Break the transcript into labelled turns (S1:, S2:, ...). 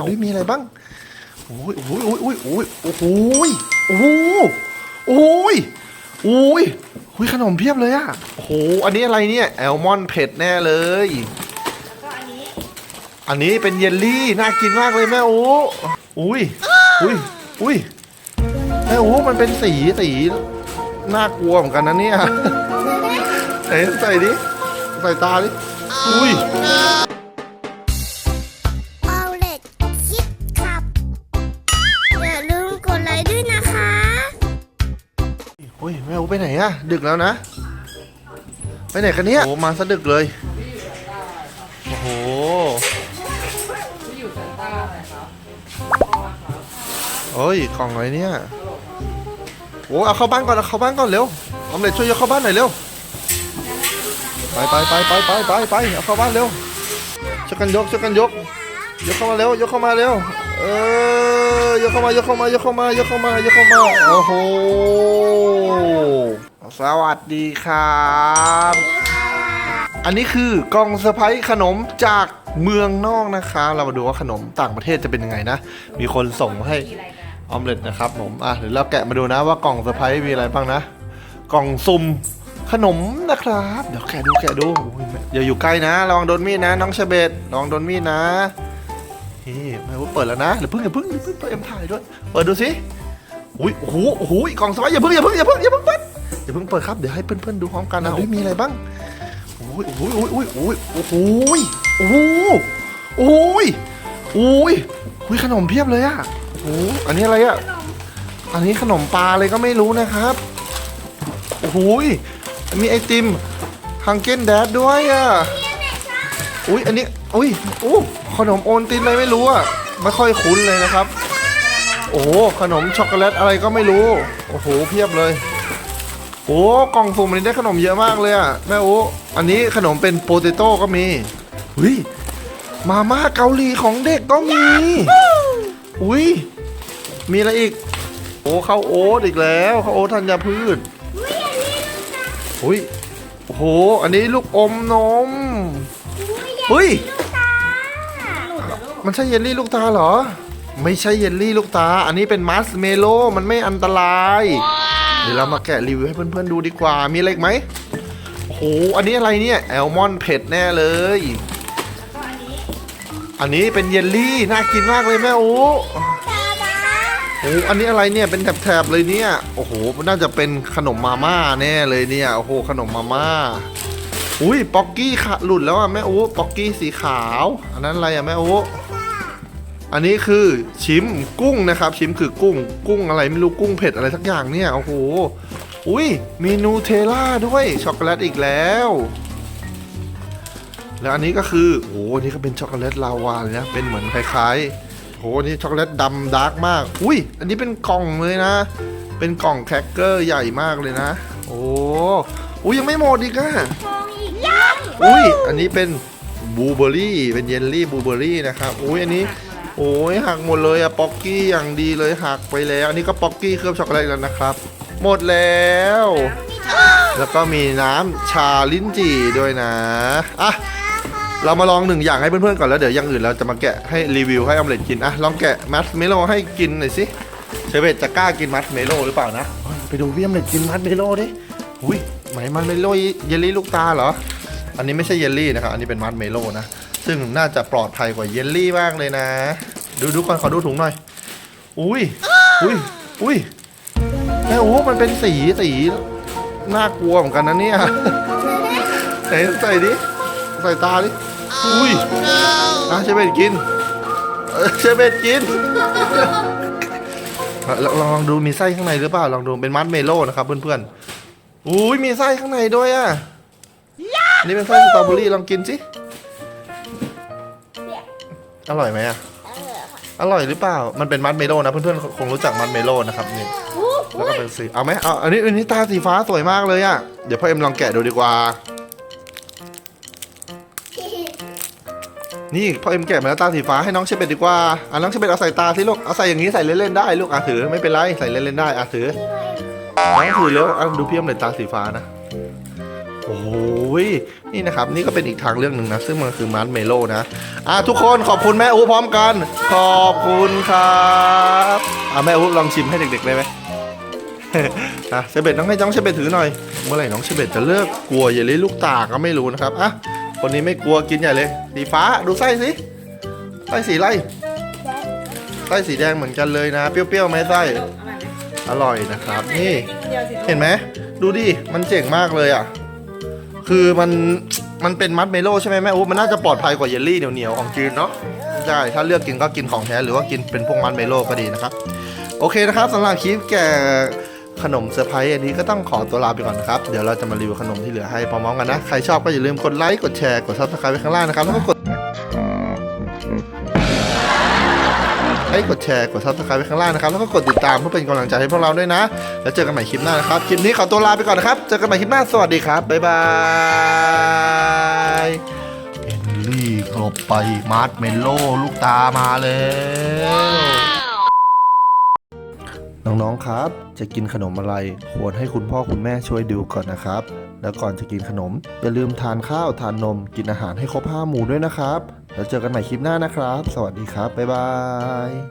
S1: เฮ้ยมีอะไรบ้าง โอ้ยโอ้ยโอ้ยโอ้ยโอ้ยโอ้โหยโอ้โหโอ้ยโอ้ยหุยขนมเพียบเลยอะโอ้โห อันนี้อะไรเนี่ย แอลมอนด์เผ็ดแน่เลย
S2: ก็อันนี้
S1: อันนี้เป็นเยลลี่ น่ากินมากเลยแม่อูอุ้ยอุ้ยอุ้ยแม่อูมันเป็นสีสี น่ากลัวเหมือนกันนะเนี่ยไหนใส่ดิ ใส่ตาดิ อุ้ย โอ้ยแม่อูไปไหนอะดึกแล้วนะ ไปไหนกันเนี่ยโอ้มาซะดึกเลยโอ้โหโอ้ยกล่องอะไรเนี่ยโอ้เอาเข้าบ้านก่อนเอาเข้าบ้านก่อนเร็วออมเล็ตช่วยยกเข้าบ้านหน่อยเร็วไปไปไปไปไปไปไปเอาเข้าบ้านเร็วช่วยกันยกช่วยกันยกยกเข้ามาเร็วยกเข้ามาเร็วเออ ยกเข้ามายกเข้ามายกเข้ามายกเข้ามายกเข้ามาโอ้โหสวัสดีครับ อันนี้คือกล่องเซอร์ไพรส์ขนมจากเมืองนอกนะคะเรามาดูว่าขนมต่างประเทศจะเป็นยังไงนะ มีคนส่งมาให้
S2: อ
S1: อมเล็ตนะครับผมอะเดี๋ยวเราแกะมาดูนะว่ากล่องเซอร์ไพรส์มีอะไรบ้างนะ กล่องสุ่มขนมนะครับ เดี๋ยวแกะดูแกะดูอย่าอยู่ใกล้นะระวังโดนมีดนะ น้องเชเบตระวังโดนมีดนะ ไม่ว่าเปิดแล้วนะเดี๋ยวเพิ่งอย่าเพิ่งอย่าเพิ่งเปิดเอ็มถ่ายด้วย เปิดดูสิอุ้ยโอ้โหโอ้โหกล่องเซอร์ไพรส์อย่าเพิ่งอย่าเพิ่งอย่าเพิ่งอย่าเพิ่งเปิดอย่าเพิ่งเปิดครับเดี๋ยวให้เพื่อนๆดูพร้อมกันนะอุ้ยมีอะไรบ้างโอ้ยโอ้ยโอ้ยโอ้ยโอ้ยโอ้โหโอ้โหโอ้ยโอ้ยอุ้ยขนมเพียบเลยอะโอ้อันนี้อะไรอะอันนี้ขนมปลาเลยก็ไม่รู้นะครับโอ้โหยมีไอติมฮังเก้นแดดด้วยอะ อุ้ยอันนี้อุ้ยอู้ขนมโอนตินอะไรไม่รู้อะไม่ค่อยคุ้นเลยนะครับ โอ้โหขนมช็อกโกแลตอะไรก็ไม่รู้ โอ้โหเพียบเลย โอ้กล่องสุ่มอันนี้ได้ขนมเยอะมากเลยอะแม่โอ้อันนี้ขนมเป็นโปเตโต้ก็มีอุ้ยมาม่าเกาหลีของเด็กก็มีอุ้ยมีอะไรอีก โอ้ข้าวโอ๊ตอีกแล้วข้าวโอ๊ตธัญพืชอุ้ยโอ้โห อันนี้ลูกอมนม เฮ้ย มันใช่เยลลี่ลูกตาเหรอ ไม่ใช่เยลลี่ลูกตา อันนี้เป็นมัสเมโลมันไม่อันตรายเดี๋ยวเรามาแกะรีวิวให้เพื่อนๆดูดีกว่า มีอะไรอีกไหมโอ้โห อันนี้อะไรเนี่ยแอลมอนด์เผ็ดแน่เลย
S2: ก็อันนี้
S1: อันนี้เป็นเยลลี่ น่ากินมากเลยแม่อูโอ้อันนี้อะไรเนี่ยเป็นแถบๆเลยเนี่ย โอ้โหมันน่าจะเป็นขนมมาม่าแน่เลยเนี่ย โอ้โห ขนมมาม่า อุ้ยป๊อกกี้ขาหลุดแล้วอะแม่อูป๊อกกี้สีขาว อันนั้นอะไรอะแม่อูอันนี้คือชิมกุ้งนะครับ ชิมคือกุ้ง กุ้งอะไรไม่รู้กุ้งเผ็ดอะไรสักอย่างเนี่ยโอ้โหอุ้ยมีนูเทล่าด้วยช็อกโกแลตอีกแล้ว แล้วอันนี้ก็คือโอ้โหอันนี้ก็เป็นช็อกโกแลตลาวาเลยนะเป็นเหมือนคล้ายๆโอ้โหอันนี่ช็อกโกแลตดำดาร์กมาก อุ้ยอันนี้เป็นกล่องเลยนะ เป็นกล่องแครกเกอร์ใหญ่มากเลยนะ โอ้อุ้ยยังไม่หมดอีกอะ
S2: อุ้ย
S1: อันนี้เป็นบลูเบอร์รี่เป็นเยลลี่บลูเบอร์รี่นะครับอุ้ยอันนี้โอ้ยหักหมดเลยอะป๊อกกี้อย่างดีเลยหักไปแล้ว อันนี้ก็ป๊อกกี้เคลือบช็อกโกแลตแล้วนะครับ หมดแล้ว แล้วก็มีน้ำชาลิ้นจี่ด้วยนะอะเรามาลองหนึ่งอย่างให้เพื่อนๆก่อนแล้วเดี๋ยวอย่างอื่นเราจะมาแกะให้รีวิวให้ออมเล็ตกินอะลองแกะมัสเมโลให้กินหน่อยสิเชเบตจะกล้ากินมัสเมโลหรือเปล่านะเฮ้ยไปดูพี่ออมเล็ตกินมัสเมโลดิอุ้ยไหมมัสเมโลเยลลี่ลูกตาเหรอ อันนี้ไม่ใช่เยลลี่นะครับ อันนี้เป็นมัสเมโลนะ ซึ่งน่าจะปลอดภัยกว่าเยลลี่มากเลยนะ ดูดูก่อนขอดูถุงหน่อย อุ้ย อุ้ย อุ้ยแม่โอ้มันเป็นสีสีน่ากลัวเหมือนกันนะเนี่ยไหนใส่ดิ ใส่ตาดิ อุ้ยอะเชเบตกินเออเชเบตกินลองลองดูมีไส้ข้างในหรือเปล่า ลองดูเป็นมัดเมโล่นะครับเพื่อนๆ อุ้ยมีไส้ข้างในด้วยอะ อันนี่เป็นไส้สตรอเบอรี่ลองกินสิอร่อยไหมอะอร่อยหรือเปล่า มันเป็นมัดเมโล่นะเพื่อนๆคงรู้จักมัดเมโล่นะครับนี่แล้วก็เป็นสีเอาไหมเอาอันนี้อันนี้ตาสีฟ้าสวยมากเลยอะเดี๋ยวพ่อเอ็มลองแกะดูดีกว่า นี่พ่อเอ็มแกะมาแล้วตาสีฟ้าให้น้องเชเบตดีกว่าอะน้องเชเบตเอาใส่ตาสิลูก เอาใส่อย่างนี้ใส่เล่นๆได้ลูกอะถือไม่เป็นไรใส่เล่นๆได้อะถือน้องถือแล้วอะดูพี่เอ็มเลยตาสีฟ้านะโอ้ย นี่นะครับ นี่ก็เป็นอีกทางเรื่องหนึ่งนะ ซึ่งมันคือมาร์ชเมลโล่นะ อะทุกคนขอบคุณแม่อูพร้อมกัน ขอบคุณครับอะแม่อูลองชิมให้เด็กๆได้ไหมอะเชเบตต้องให้น้องเชเบตถือหน่อย เมื่อไหร่น้องเชเบตจะเลิกกลัวอย่าเล่นลูกตาก็ไม่รู้นะครับอะคนนี้ไม่กลัวกินใหญ่เลยสีฟ้าดูไส้สิไส้สีอะไรไส้สีแดงเหมือนกันเลยนะ เปรี้ยวๆไหมไส้
S2: อร่อยไหม
S1: อร่อยนะครับ นี่
S2: เดียวสิลูก
S1: เห็นไหมดูดิมันเจ๋งมากเลยอะ คือมันมันเป็นมัดเมโลใช่ไหมแม่โอ้มันน่าจะปลอดภัยกว่าเยลลี่เหนียวๆของจีนเนาะใช่ถ้าเลือกกินก็กินของแท้หรือว่ากินเป็นพวกมัดเมโลก็ดีนะครับ โอเคนะครับสำหรับคลิปแก่ขนมเซอร์ไพรส์อันนี้ก็ต้องขอตัวลาไปก่อนนะครับ เดี๋ยวเราจะมารีวิวขนมที่เหลือให้พร้อมๆกันนะ ใครชอบก็อย่าลืมกดไลค์กดแชร์กดซับสไครต์ไว้ข้างล่างนะครับแล้วก็กด ค์กดแชร์กดซับสไครต์ไว้ข้างล่างนะครับแล้วก็กดติดตามเพื่อเป็นกำลังใจให้พวกเราด้วยนะ แล้วเจอกันใหม่คลิปหน้านะครับคลิปนี้ขอตัวลาไปก่อนนะครับเจอกันใหม่คลิปหน้าสวัสดีครับบ๊ายบายเอลลี่กลบไปมาร์ทเมลโล่ลูกตามาแล้วน้องๆ ครับ จะกินขนมอะไร ควรให้คุณพ่อคุณแม่ช่วยดูก่อนนะครับ แล้วก่อนจะกินขนม อย่าลืมทานข้าวทานนม กินอาหารให้ครบห้าหมู่ด้วยนะครับ แล้วเจอกันใหม่คลิปหน้านะครับ สวัสดีครับ บ๊ายบาย